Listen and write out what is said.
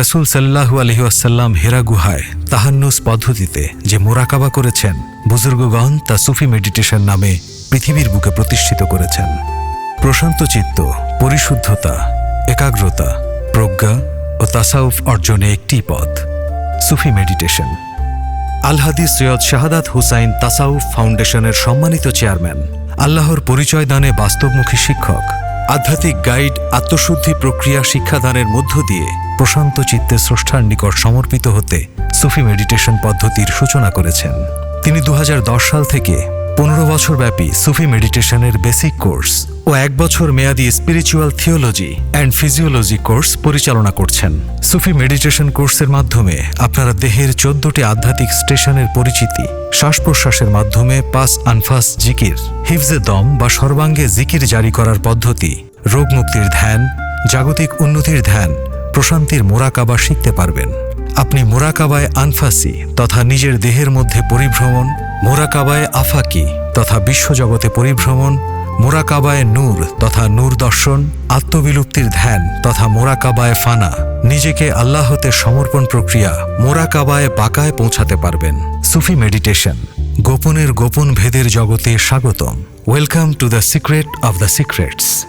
রসুল সাল্লাহু আলহিউসাল্লাম হেরা গুহায় তাহান্নুস পদ্ধতিতে যে মোরাকাবা করেছেন, বুজুর্গগণ তা সুফি মেডিটেশন নামে পৃথিবীর বুকে প্রতিষ্ঠিত করেছেন। প্রশান্ত চিত্ত, পরিশুদ্ধতা, একাগ্রতা, প্রজ্ঞা ও তাসাউফ অর্জনে একটি পথ, সুফি মেডিটেশন। আলহাদি সৈয়দ শাহাদাত হুসাইন তাসাউফ ফাউন্ডেশনের সম্মানিত চেয়ারম্যান, আল্লাহর পরিচয় দানে বাস্তবমুখী শিক্ষক আধ্যাত্মিক গাইড, আত্মশুদ্ধি প্রক্রিয়া, শিক্ষাদানের মধ্য দিয়ে প্রশান্ত চিত্তে স্রষ্টার নিকট সমর্পিত হতে সুফি মেডিটেশন পদ্ধতির সূচনা করেছেন। তিনি দু হাজার দশ সাল থেকে পনেরো বছর ব্যাপী সুফি মেডিটেশনের বেসিক কোর্স ও এক বছর মেয়াদী spiritual theology and physiology course পরিচালনা করছেন। সুফি মেডিটেশন কোর্সের মাধ্যমে আপনারা দেহের চোদ্দটি আধ্যাত্মিক স্টেশনের পরিচিতি শ্বাস প্রশ্বাসের মাধ্যমে পাস আনফাস জিকির, হিফজে দম বা সর্বাঙ্গে জিকির জারি করার পদ্ধতি রোগ মুক্তির ধ্যান, জাগতিক উন্নতির ধ্যান, প্রশান্তির মোরাকাবা শিখতে পারবেন। আপনি মোরাকাবায় আনফাসি তথা নিজের দেহের মধ্যে পরিভ্রমণ, মোরাকাবায় আফাকি তথা বিশ্বজগতে পরিভ্রমণ মোরাকাবায় নূর তথা নূর দর্শন, আত্মবিলুপ্তির ধ্যান তথা মোরাকাবায় ফানা। নিজেকে আল্লাহতে সমর্পণ প্রক্রিয়া মোরাকাবায় পাকায় পৌঁছাতে পারবেন। সুফি মেডিটেশন। গোপনের গোপন ভেদের জগতে স্বাগতম। Welcome to the secret of the secrets.